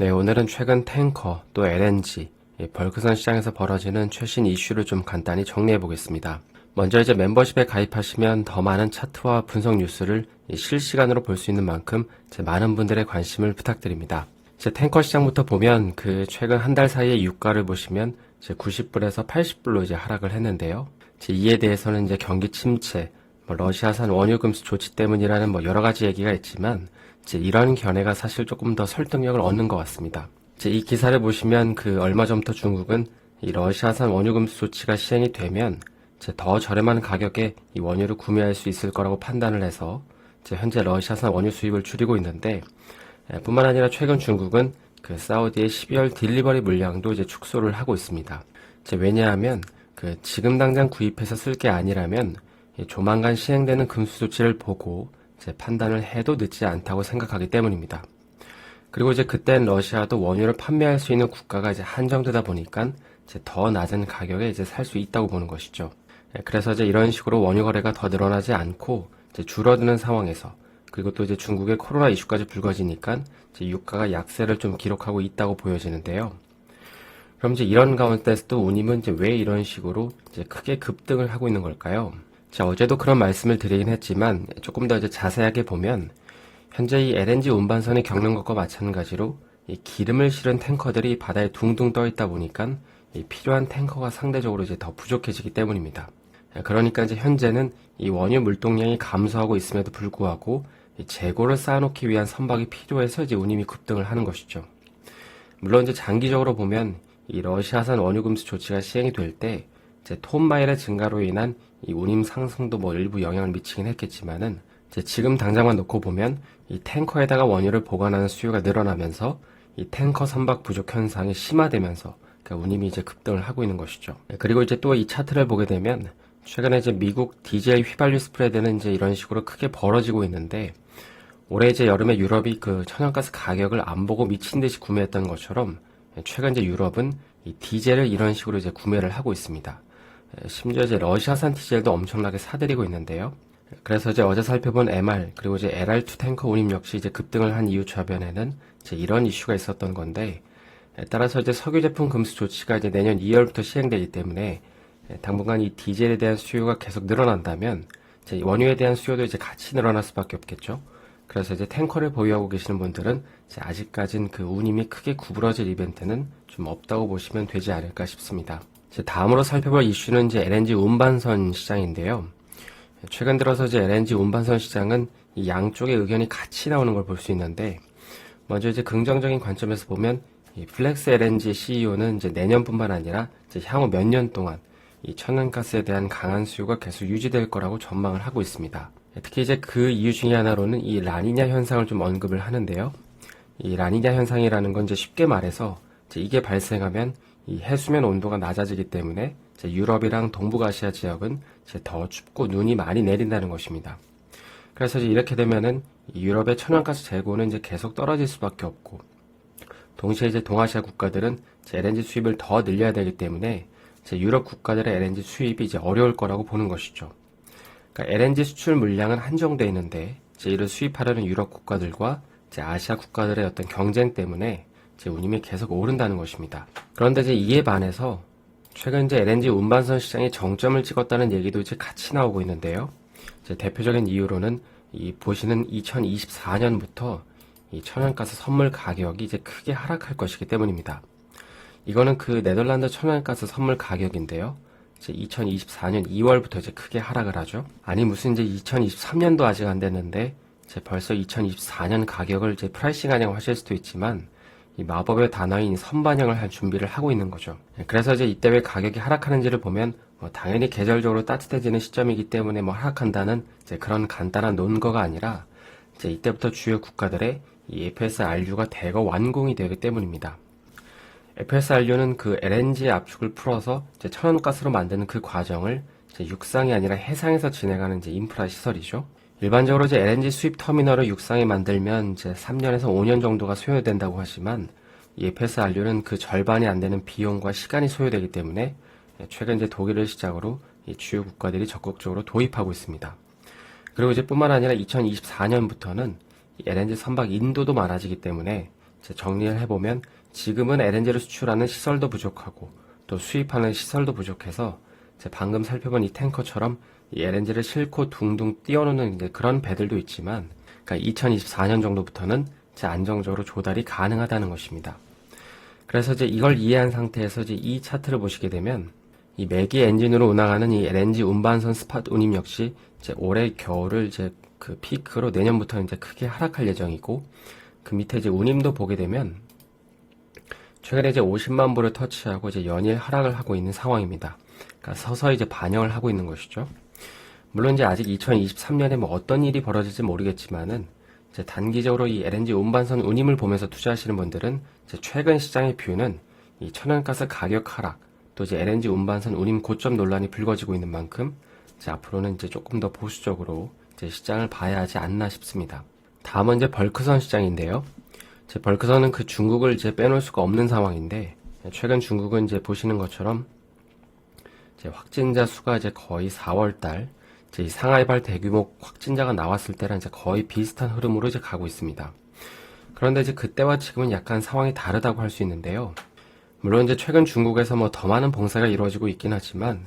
네, 오늘은 최근 탱커 또 LNG 이 벌크선 시장에서 벌어지는 최신 이슈를 좀 간단히 정리해 보겠습니다. 먼저 이제 멤버십에 가입하시면 더 많은 차트와 분석 뉴스를 이 실시간으로 볼 수 있는 만큼 제 많은 분들의 관심을 부탁드립니다. 제 탱커 시장부터 보면 그 최근 한 달 사이의 유가를 보시면 이제 90불에서 80불로 이제 하락을 했는데요. 이제 이에 대해서는 이제 경기 침체, 뭐 러시아산 원유 금수 조치 때문이라는 뭐 여러 가지 얘기가 있지만 이런 견해가 사실 조금 더 설득력을 얻는 것 같습니다. 이 기사를 보시면 그 얼마 전부터 중국은 이 러시아산 원유 금수 조치가 시행이 되면 더 저렴한 가격에 이 원유를 구매할 수 있을 거라고 판단을 해서 현재 러시아산 원유 수입을 줄이고 있는데 예, 뿐만 아니라 최근 중국은 그 사우디의 12월 딜리버리 물량도 이제 축소를 하고 있습니다. 왜냐하면 그 지금 당장 구입해서 쓸 게 아니라면 이 조만간 시행되는 금수 조치를 보고 판단을 해도 늦지 않다고 생각하기 때문입니다. 그리고 이제 그땐 러시아도 원유를 판매할 수 있는 국가가 이제 한정되다 보니까 이제 더 낮은 가격에 이제 살 수 있다고 보는 것이죠. 예, 그래서 이제 이런 식으로 원유 거래가 더 늘어나지 않고 이제 줄어드는 상황에서 그리고 또 이제 중국의 코로나 이슈까지 불거지니까 이제 유가가 약세를 좀 기록하고 있다고 보여지는데요. 그럼 이제 이런 가운데서도 운임은 이제 왜 이런 식으로 이제 크게 급등을 하고 있는 걸까요? 자, 어제도 그런 말씀을 드리긴 했지만 조금 더 이제 자세하게 보면 현재 이 LNG 운반선이 겪는 것과 마찬가지로 이 기름을 실은 탱커들이 바다에 둥둥 떠 있다 보니까 이 필요한 탱커가 상대적으로 이제 더 부족해지기 때문입니다. 그러니까 이제 현재는 이 원유 물동량이 감소하고 있음에도 불구하고 이 재고를 쌓아놓기 위한 선박이 필요해서 이제 운임이 급등을 하는 것이죠. 물론 이제 장기적으로 보면 이 러시아산 원유 금수 조치가 시행이 될 때 이제 톤마일의 증가로 인한 이 운임 상승도 뭐 일부 영향을 미치긴 했겠지만은 지금 당장만 놓고 보면 이 탱커에다가 원유를 보관하는 수요가 늘어나면서 이 탱커 선박 부족 현상이 심화되면서 그 운임이 이제 급등을 하고 있는 것이죠. 네, 그리고 이제 또 이 차트를 보게 되면 최근에 이제 미국 디젤 휘발유 스프레드는 이제 이런 식으로 크게 벌어지고 있는데 올해 이제 여름에 유럽이 그 천연가스 가격을 안 보고 미친 듯이 구매했던 것처럼 최근 이제 유럽은 이 디젤을 이런 식으로 이제 구매를 하고 있습니다. 심지어 이제 러시아산 디젤도 엄청나게 사들이고 있는데요. 그래서 이제 어제 살펴본 MR 그리고 이제 LR2 탱커 운임 역시 이제 급등을 한 이유 좌변에는 이제 이런 이슈가 있었던 건데 따라서 이제 석유 제품 금수 조치가 이제 내년 2월부터 시행되기 때문에 당분간 이 디젤에 대한 수요가 계속 늘어난다면 이제 원유에 대한 수요도 이제 같이 늘어날 수밖에 없겠죠. 그래서 이제 탱커를 보유하고 계시는 분들은 아직까진 그 운임이 크게 구부러질 이벤트는 좀 없다고 보시면 되지 않을까 싶습니다. 다음으로 살펴볼 이슈는 이제 LNG 운반선 시장인데요. 최근 들어서 이제 LNG 운반선 시장은 이 양쪽의 의견이 같이 나오는 걸 볼 수 있는데 먼저 이제 긍정적인 관점에서 보면 이 플렉스 LNG CEO는 이제 내년뿐만 아니라 이제 향후 몇 년 동안 이 천연가스에 대한 강한 수요가 계속 유지될 거라고 전망을 하고 있습니다. 특히 이제 그 이유 중에 하나로는 이 라니냐 현상을 좀 언급을 하는데요. 이 라니냐 현상이라는 건 이제 쉽게 말해서 이제 이게 발생하면 이 해수면 온도가 낮아지기 때문에 유럽이랑 동북아시아 지역은 더 춥고 눈이 많이 내린다는 것입니다. 그래서 이렇게 되면은 유럽의 천연가스 재고는 이제 계속 떨어질 수밖에 없고 동시에 이제 동아시아 국가들은 LNG 수입을 더 늘려야 되기 때문에 유럽 국가들의 LNG 수입이 이제 어려울 거라고 보는 것이죠. 그러니까 LNG 수출 물량은 한정돼 있는데 이를 수입하려는 유럽 국가들과 아시아 국가들의 어떤 경쟁 때문에 이 제 운임이 계속 오른다는 것입니다. 그런데 이제 이에 반해서 최근 이제 LNG 운반선 시장이 정점을 찍었다는 얘기도 이제 같이 나오고 있는데요. 이제 대표적인 이유로는 이 보시는 2024년부터 이 천연가스 선물 가격이 이제 크게 하락할 것이기 때문입니다. 이거는 그 네덜란드 천연가스 선물 가격인데요. 이제 2024년 2월부터 이제 크게 하락을 하죠. 아니 무슨 이제 2023년도 아직 안 됐는데 이제 벌써 2024년 가격을 이제 프라이싱 하냐고 하실 수도 있지만 이 마법의 단어인 선반영을 할 준비를 하고 있는 거죠. 그래서 이제 이때 왜 가격이 하락하는지를 보면 뭐 당연히 계절적으로 따뜻해지는 시점이기 때문에 뭐 하락한다는 이제 그런 간단한 논거가 아니라 이제 이때부터 주요 국가들의 이 FSRU가 대거 완공이 되기 때문입니다. FSRU는 그 LNG 압축을 풀어서 이제 천연가스로 만드는 그 과정을 이제 육상이 아니라 해상에서 진행하는 이제 인프라 시설이죠. 일반적으로 이제 LNG 수입 터미널을 육상에 만들면 이제 3년에서 5년 정도가 소요된다고 하지만 이 FSRU는 그 절반이 안 되는 비용과 시간이 소요되기 때문에 최근 이제 독일을 시작으로 이 주요 국가들이 적극적으로 도입하고 있습니다. 그리고 이제 뿐만 아니라 2024년부터는 LNG 선박 인도도 많아지기 때문에 정리를 해보면 지금은 LNG를 수출하는 시설도 부족하고 또 수입하는 시설도 부족해서 방금 살펴본 이 탱커처럼 이 LNG를 싣고 둥둥 띄워놓는 이제 그런 배들도 있지만 그러니까 2024년 정도부터는 이제 안정적으로 조달이 가능하다는 것입니다. 그래서 이제 이걸 이해한 상태에서 이제 이 차트를 보시게 되면 이 매기 엔진으로 운항하는 이 LNG 운반선 스팟 운임 역시 이제 올해 겨울을 이제 그 피크로 내년부터 이제 크게 하락할 예정이고 그 밑에 이제 운임도 보게 되면 최근에 이제 50만 부를 터치하고 이제 연일 하락을 하고 있는 상황입니다. 그러니까 서서히 이제 반영을 하고 있는 것이죠. 물론 이제 아직 2023년에 뭐 어떤 일이 벌어질지 모르겠지만은 이제 단기적으로 이 LNG 운반선 운임을 보면서 투자하시는 분들은 이제 최근 시장의 뷰는 이 천연가스 가격 하락 또 이제 LNG 운반선 운임 고점 논란이 불거지고 있는 만큼 이제 앞으로는 이제 조금 더 보수적으로 이제 시장을 봐야 하지 않나 싶습니다. 다음은 이제 벌크선 시장인데요. 이제 벌크선은 그 중국을 이제 빼놓을 수가 없는 상황인데 최근 중국은 이제 보시는 것처럼 이제 확진자 수가 이제 거의 4월 달 이제 이 상하이발 대규모 확진자가 나왔을 때랑 이제 거의 비슷한 흐름으로 이제 가고 있습니다. 그런데 이제 그때와 지금은 약간 상황이 다르다고 할 수 있는데요. 물론 이제 최근 중국에서 뭐 더 많은 봉쇄가 이루어지고 있긴 하지만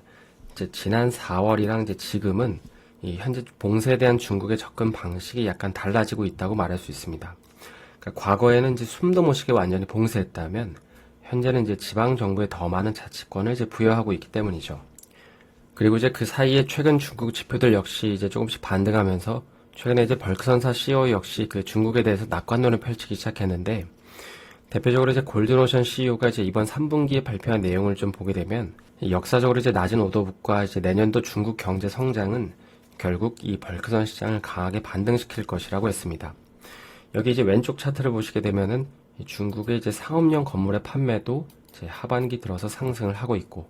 이제 지난 4월이랑 이제 지금은 이 현재 봉쇄에 대한 중국의 접근 방식이 약간 달라지고 있다고 말할 수 있습니다. 그러니까 과거에는 이제 숨도 못 쉬게 완전히 봉쇄했다면 현재는 이제 지방 정부에 더 많은 자치권을 이제 부여하고 있기 때문이죠. 그리고 이제 그 사이에 최근 중국 지표들 역시 이제 조금씩 반등하면서 최근에 이제 벌크선사 CEO 역시 그 중국에 대해서 낙관론을 펼치기 시작했는데 대표적으로 이제 골드노션 CEO가 이제 이번 3분기에 발표한 내용을 좀 보게 되면 역사적으로 이제 낮은 오더북과 이제 내년도 중국 경제 성장은 결국 이 벌크선 시장을 강하게 반등시킬 것이라고 했습니다. 여기 이제 왼쪽 차트를 보시게 되면은 중국의 이제 상업용 건물의 판매도 이제 하반기 들어서 상승을 하고 있고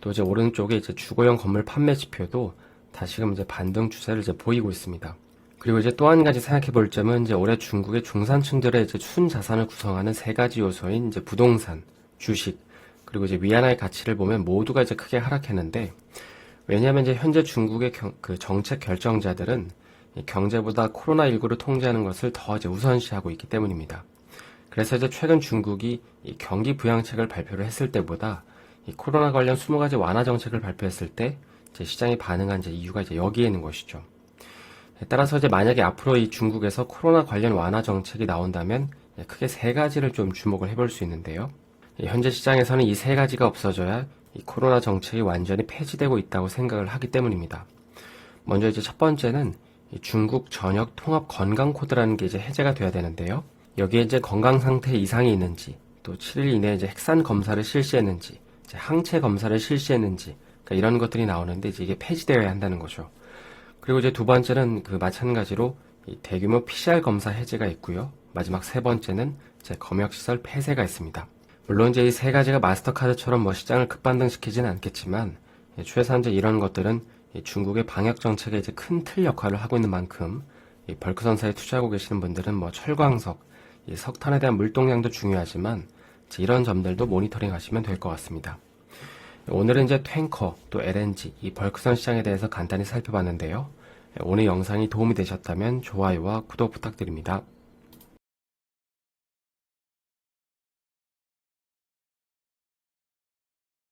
또 이제 오른쪽에 이제 주거용 건물 판매 지표도 다시금 이제 반등 추세를 이제 보이고 있습니다. 그리고 이제 또 한 가지 생각해 볼 점은 이제 올해 중국의 중산층들의 이제 순 자산을 구성하는 세 가지 요소인 이제 부동산, 주식, 그리고 이제 위안화의 가치를 보면 모두가 이제 크게 하락했는데 왜냐하면 이제 현재 중국의 경, 그 정책 결정자들은 이 경제보다 코로나19를 통제하는 것을 더 이제 우선시하고 있기 때문입니다. 그래서 이제 최근 중국이 이 경기 부양책을 발표를 했을 때보다 이 코로나 관련 20가지 완화 정책을 발표했을 때 시장이 반응한 이유가 이제 여기에 있는 것이죠. 따라서 이제 만약에 앞으로 이 중국에서 코로나 관련 완화 정책이 나온다면 크게 세 가지를 좀 주목을 해볼 수 있는데요. 현재 시장에서는 이 세 가지가 없어져야 이 코로나 정책이 완전히 폐지되고 있다고 생각을 하기 때문입니다. 먼저 이제 첫 번째는 중국 전역 통합 건강 코드라는 게 이제 해제가 돼야 되는데요. 여기에 이제 건강 상태 이상이 있는지, 또 7일 이내에 이제 핵산 검사를 실시했는지, 항체 검사를 실시했는지, 그러니까 이런 것들이 나오는데 이제 이게 폐지되어야 한다는 거죠. 그리고 이제 두 번째는 그 마찬가지로 대규모 PCR 검사 해제가 있고요. 마지막 세 번째는 이제 검역시설 폐쇄가 있습니다. 물론 이제 이 세 가지가 마스터카드처럼 뭐 시장을 급반등시키지는 않겠지만 최소한 이제 이런 것들은 중국의 방역 정책에 이제 큰 틀 역할을 하고 있는 만큼 벌크 선사에 투자하고 계시는 분들은 뭐 철광석, 석탄에 대한 물동량도 중요하지만 이런 점들도 모니터링 하시면 될 것 같습니다. 오늘은 이제 탱커 또 LNG 이 벌크선 시장에 대해서 간단히 살펴봤는데요. 오늘 영상이 도움이 되셨다면 좋아요와 구독 부탁드립니다.